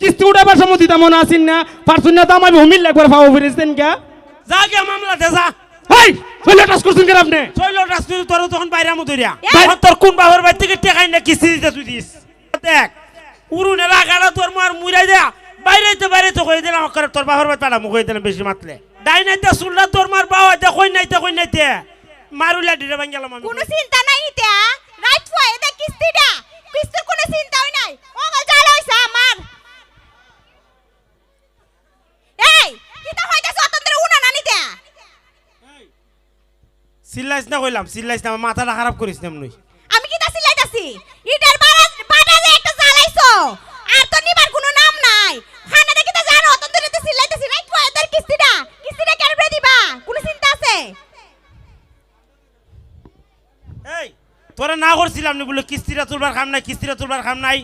কিস্তি উঠাবার সময় দিতাম মনে আসিন না? পারছুন না তো আমার ভূমির লাগবার ফাও ফিরেছেন কা? যা গিয়া মামলা দে যা। হাই চলে টাস করছেন কেন আপনি? চৈল রাজনীতি তোর তখন বাইরে আমু ধরিয়া! তোর কোন বাবার বাড়ি থেকে টেকাই না কিস্তি দিতে তুই দিস? দেখ উরুনে লাগাড়া তোর মার মুড়াই দেয়া। বাইরে তো বাইরে তো কই দিলাম করে তোর বাবার বাড়ি পাড়া মুখ দিলাম বেশি মাতলে। ডাই নাইতে শুনলা তোর মার বাবা দে কই নাইতে কই নাইতে মারুলা ডিরে ভাঙ গেলাম আমি। কোনো চিন্তা নাই ইতা রাইট ফুয়া এটা কিস্তিটা কিস্তির কোনো চিন্তাই নাই অগল জাল হইছে আমার এই কিতা হইতা স্বতন্ত্র উনা না নিতে চিল্লাইস না কইলাম চিল্লাইস না মাথাটা খারাপ করিস না এমনি। আমি কি কিতা সিলাইতাছি ইটার বাড়া বাড়ালে একটা জ্বালাইছো? আর তো নিবার কোনো নাম নাই। খানাটা কিতা জানো অতন্ত্র নিতে সিলাইতাছি রাইট ফুয়া এটার কিস্তিটা? কিস্তিটা কেন দিবা? কোনো চিন্তা আছে? এই তোরা না করছিলাম নি বলে কিস্তিটা তুলবার খাম নাই কিস্তিটা তুলবার খাম নাই।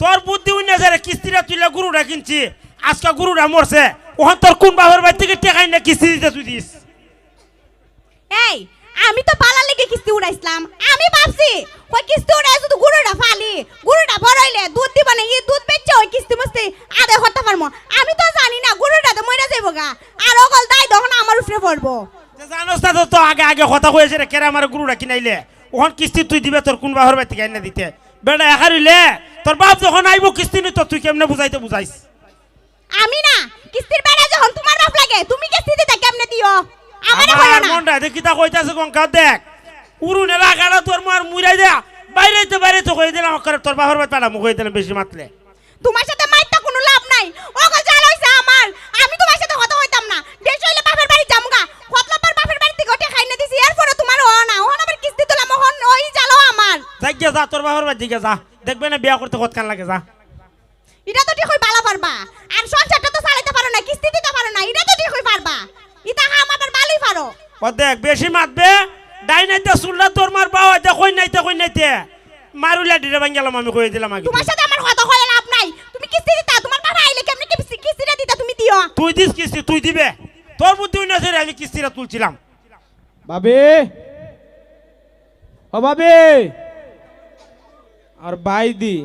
তোর বুদ্ধি উন্নয় যায় কিস্তিটা তুলে গরুটা কিনছি। আজকে গরুটা মরছে। ওখান তোর কোন বাবার বাড়ি থেকে টেকাই না কিস্তি দিতে তুই দিস? আমি তো পালার লেগে কিস্তি উড়াইছিলাম। আমি ভাবছি ওই কিস্তি উড়াই শুধু গুড়ুটা ফালি গুড়ুটা বড়াইলে দুধ দিব না এই দুধ বেচছে ওই কিস্তি মস্তি আদে করতে পারব। আমি তো জানি না গুড়ুটা তো মরে যাইব গা। আর অকল দাই তখন আমার উপরে পড়ব। যে জানোস না তো তো আগে আগে কথা কয়েছে রে কেরা আমার গরুটা কিনাইলে? ওখান কিস্তি তুই দিবে তোর কোন বাবার বাড়ি থেকে দিতে? বেটা একারিলে তোর বাপ যখন আইব কিস্তি নি তো তুই কেমনে বুঝাইতে বুঝাইস? আমি না কিস্তির বেড়া যখন কইও আমার না মনটা তা কইতাছে গঙ্কা দেখ। উরুনে লাগাড়া তোর মার মুড়াই দেয়া। বাইরে তো বাইরে তো কই দিলাম করে তোর বাবার বাড়ি মুখ দিলাম বেশি মাতলে। তোমার সাথে মাইতা কোনো লাভ নাই। অকল জাল হইছে আমার। আমি তোমার সাথে কথা হইতাম না। দেশ হইলে বাপের বাড়ি যামগা কতলাপার বাপের বাড়ি থেকে ওঠে খাই না দিছি। এরপরে তোমার ও না ওহন আবার কিস্তি তোলা মোহন ওই জালো আমার। যাই যা তোর বাবার বাড়ি দিকে যা। দেখবে না বিয়া করতে কতখান লাগে যা। এটা তো ঠিক হই বালা পারবা। আর সংসারটা তো চালাইতে পারো না কিস্তি দিতে পারো না এটা তো ঠিক হই পারবা। ইতা হাম আবার ভালোই পারো। ও দেখ বেশি মাতবে? ডাই নাইতে শুনলা তোর মার বাবা দে কই নাইতে কই নাইতে মারুলা ডিরে ভাঙ গেলাম আমি কই দিলাম আগে তোমার সাথে আমার কথা হয়ে লাভ নাই। তুমি কিস্তি দিতা? তোমার বাবা আইলে কেমনে কিস্তি কিস্তিটা দিতা তুমি দিও? তুই দিস কিস্তি তুই দিবে। তোর বুদ্ধি আছে রে, আমি কিস্তিটা তুলছিলাম। বাবে! ও বাবে! আর বাই দি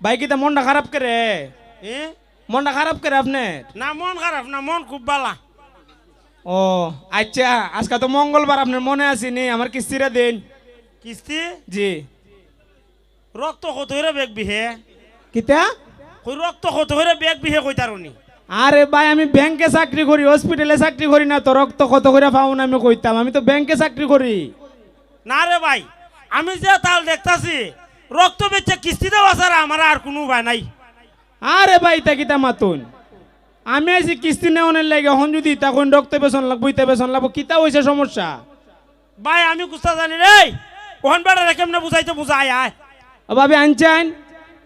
বাই কি তা মনটা খারাপ করে। এ? মনটা খারাপ করে আপনি? না মন খারাপ না মন খুব বালা। ও আচ্ছা আজকে তো মঙ্গলবার আপনার মনে আসেনি আমার কিস্তিটা দিন। কিস্তি? জি। রক্ত কত হইরে বেগ বিহে কিতা? কই রক্ত কত হইরে বেগ বিহে কই তারনি আরে ভাই আমি ব্যাংকে চাকরি করি হসপিটালে চাকরি করি না তো রক্ত কত করে পাও না আমি কইতাম। আমি তো ব্যাংকে চাকরি করি। না রে ভাই আমি যে তাল দেখতাছি রক্ত বেচে কিস্তি দেওয়া ছাড়া আমার আর কোনো উপায় নাই। আরে ভাই তা কিতা মাতুন? আমি আছি কিস্তি নেওয়ানের লাগে এখন যদি তখন রক্ত বেসন লাগবো ইতা বেসন লাগবো কিতা হয়েছে সমস্যা? ভাই আমি কুস্তা জানি রে। ওখান বেড়া কেমনে বুঝাইতে বুঝাই আয়। ভাবি আনছেন?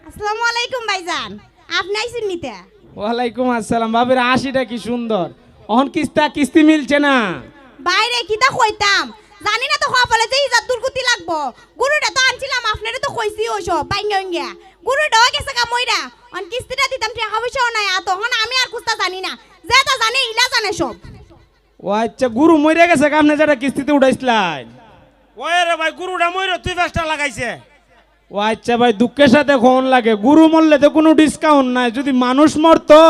আসসালামু আলাইকুম ভাইজান। আপনি আইছেন নিতে? ওয়ালাইকুম আসসালাম। ভাবির হাসিটা কি সুন্দর। অহন কিস্তা কিস্তি মিলছে না। বাইরে কিতা কইতাম? জানি না তো হওয়া বলে যে ইজাত দুর্গতি লাগবো। গুরুটা তো আনছিলাম আপনারে তো কইছি বাইঙ্গা বাইঙ্গা গুরুটা হয়ে গেছে গা মইরা। অন কিস্তিটা দিতাম টাকা পয়সাও নাই আর তখন আমি আর কুস্তা জানি না। যে তা জানে ইলা জানে সব। ও আচ্ছা গুরু মরে গেছে আপনি যেটা কিস্তিতে উঠাইছিলেন। ওই রে ভাই গুরুটা মইরে তুই ব্যস্তা লাগাইছে। ও আচ্ছা ভাই দুঃখের সাথে কোন লাগে? গুরু মরলে তো কোনো ডিসকাউন্ট নাই। যদি মানুষ মরতো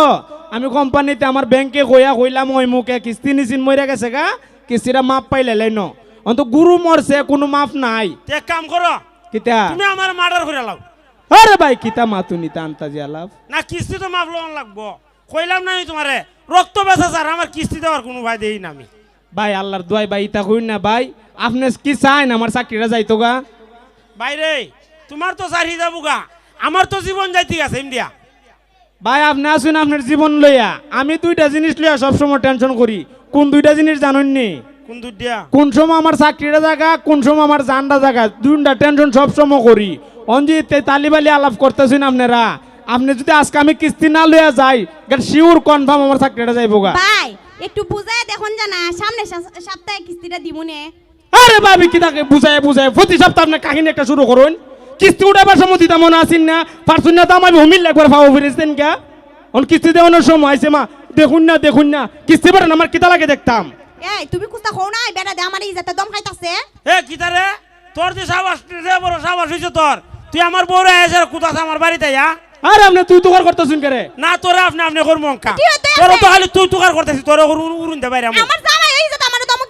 আমি কোম্পানিতে আমার ব্যাংকে কইয়া কইলাম ওই মুখে কিস্তি নিচিন মরে গেছে গা কিস্তিটা মাপ পাইলে লাইন অন্ত গুরু মরছে কোনো মাপ নাই। তে এক কাম করো। কিতা? তুমি আমার মার্ডার করে লাও। আরে ভাই কিতা মাতুনি তান্তাজি আলাপ? না কিস্তি তো মাপ লোন লাগবো। কইলাম না আমি তোমারে রক্ত বেচা স্যার আমার কিস্তি দেওয়ার কোনো ভাই দেই না আমি। ভাই আল্লাহর দোয়াই ভাই ইতা কইন না ভাই আপনি কি চাইন আমার চাকরিটা যাইতো গা? বাইরে তোমার তো চারি যাব গা আমার তো জীবন যাইতে গেছে ইন্ডিয়া। ভাই আপনি আসুন আপনার জীবন লইয়া। আমি দুইটা জিনিস লইয়া সবসময় টেনশন করি। কোন দুইটা জিনিস জানেন নি কোন দিয়া? কোন সময় আমার চাকরিটা জায়গা কোন সময় আমার জানটা জায়গা দুইটা টেনশন সব সময় করি। অঞ্জি তালিবালি আলাপ করতেছেন আপনারা? আপনি যদি আজকে আমি কিস্তি না লইয়া যাই শিওর কনফার্ম আমার চাকরিটা যাইবো গা। ভাই একটু বুঝায় দেখুন জানা সামনে সপ্তাহে কিস্তিটা দিমুনে আরে ভাবি কি তাকে বুঝায় বুঝায়? প্রতি সপ্তাহ আপনি কাহিনী একটা শুরু করুন। কিস্তি উঠাবার সময় দিতাম মনে আসেন না? পারছুন না তো আমার ভূমির লাগবার ফাও ফিরেছেন কা অন কিস্তি দেওয়ানোর সময় আছে মা দেখুন না দেখুন না। কিস্তি পারেন আমার কিতা লাগে দেখতাম? এই তুমি কুস্তা খাও না বেড়া দে আমার ইজাতে দম খাইতাছে। এ কিতারে তোর? যে সাবাস রে বড় সাবাস হইছে তোর। তুই আমার বউরে এসে কুতাছ আমার বাড়িতে যা আরে আপনি তুই তুকার করতেছুন করে? না তোরা আপনি আপনি করমঙ্কা তোর কি তো খালি তুই তুকার করতেছিস তোর উরুন দে বাইরে আমার জামাই এই যে আমার দমক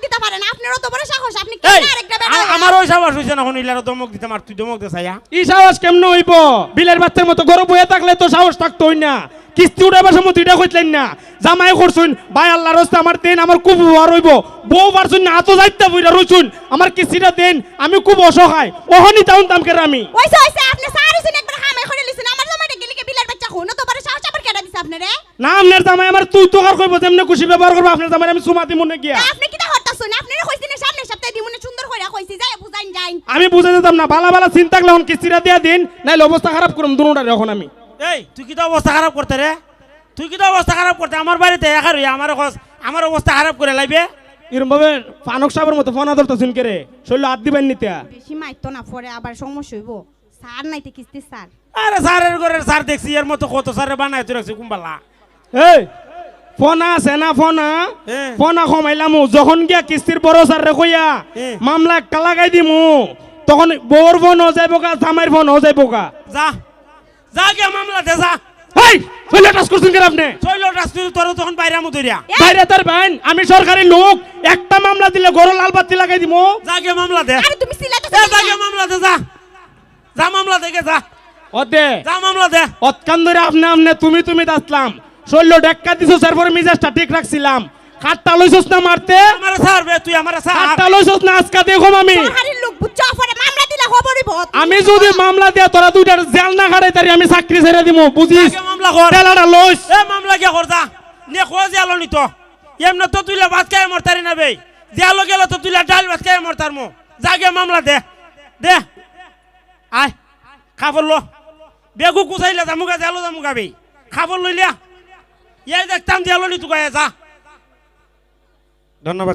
দিতে পারেন বড় সাহস আপনি কি আরেকটা বেটা আমার ওই সাবাস হইছে না হনিলার দমক দিতে মার তুই দমক দে সাইয়া ই সাহস কেমনে হইব? বিলের বাচ্চার মতো গরম বয়ে থাকলে তো সাহস থাকতো না। কিস্তি উঠাবার সময় তুইটা কইতলেন না। জামাই করছুন ভাই আল্লাহ রস্তে আমার দেন আমার খুব উপহার হইব। বউ পারছুন না এত যাইতে বইরা রইছুন আমার কিস্তিটা দেন আমি খুব অসহায়। ওহনি তাউন করে আমি। ওইসে ওইসে আপনি সারিছেন একবার হামে করে লিছেন। আমার জামাইটা গেলি বিলের বাচ্চা হনো তো বড় সাহস আবার কেডা দিছে আপনারে? না আপনার জামাই আমার তুই তোকার কইব যেমনে খুশি ব্যবহার করব আপনার জামাই আমি সুমাতি মনে গিয়া। তা আপনি কি তা হতাছুন আপনারে কইছেন সুন্দর কইরা কইছি যাই বুঝাইন যাইন। আমি বুঝে যেতাম না বালা বালা চিন্তা এখন কিস্তিটা দিয়া দিন নাইলে অবস্থা খারাপ করুম দুটারে এখন আমি। এই তুই কি তো অবস্থা খারাপ করতে রে? তুই কি তো অবস্থা খারাপ করতে? আমার বাড়িতে একা রই আমার আমার অবস্থা খারাপ করে লাইবে? এরম ভাবে ফানক সাহেবের মতো ফোনা রে? শৈল হাত দিবেন নিতে বেশি মাইতো না পরে আবার সমস্যা হইব। স্যার নাইতে কিস্তি স্যার আরে স্যারের ঘরের স্যার দেখছি এর মতো কত স্যারে বানাই রাখছি কুম্বালা। এই ফোনা আছে না ফোনা। ফোনা কমাইলাম যখন গিয়া কিস্তির বড় স্যার রে কইয়া। মামলা একটা লাগাই দিমু তখন বউর ফোন হয়ে যাইব গা ফোন হয়ে যাইব গা যা। যা গিয়া মামলা দে যা। এই শৈল টাচ করছেন কেন আপনি? চইল রাস্তুই তোর তখন বাইরে আমু ধরিয়া এই! বাইরে তার বাইন। আমি সরকারি লোক একটা মামলা দিলে গরো লাল বাতি লাগাই দিমু যা গিয়া মামলা দে আরে তুমি সিলাতে এ, যা গিয়া মামলা দে যা। যা মামলা দে যা। অদে যা মামলা দে অতকান ধরে আপনি আপনি তুমি তুমি দাসলাম। শৈল ডেক্কা দিছো স্যার পরে মিজাজটা ঠিক রাখছিলাম। কাঠটা লইছস না মারতে? আমার স্যার বে তুই আমার স্যার কাঠটা লইছস না আজকা দেখো আমি। সরকারের লোক বুঝছ পরে মামলা দিলে খবরই বহুত আমি যদি মামলা দিয়ে তোরা দুইটার জেল না খাড়াই তারি আমি চাকরি ছেড়ে দিমু বুঝিস? আগে মামলা কর? তেলাটা লইস। এ মামলা গিয়া কর নে খোঁজ আলো নি তো? এমনি তো তুইলে ভাত খাই মরতারি না বে। দিয়ালো গেল তো তুইলে ডাল ভাত খাই মরতার মো গিয়া মামলা দে। দে। আয়। খাবার লো। বেগু কুচাইলে জামুগা দিয়ালো জামুগা বে। খাবার লইলিয়া ইয়াই দেখতাম দিয়ে নি তুকা যা ধন্যবাদ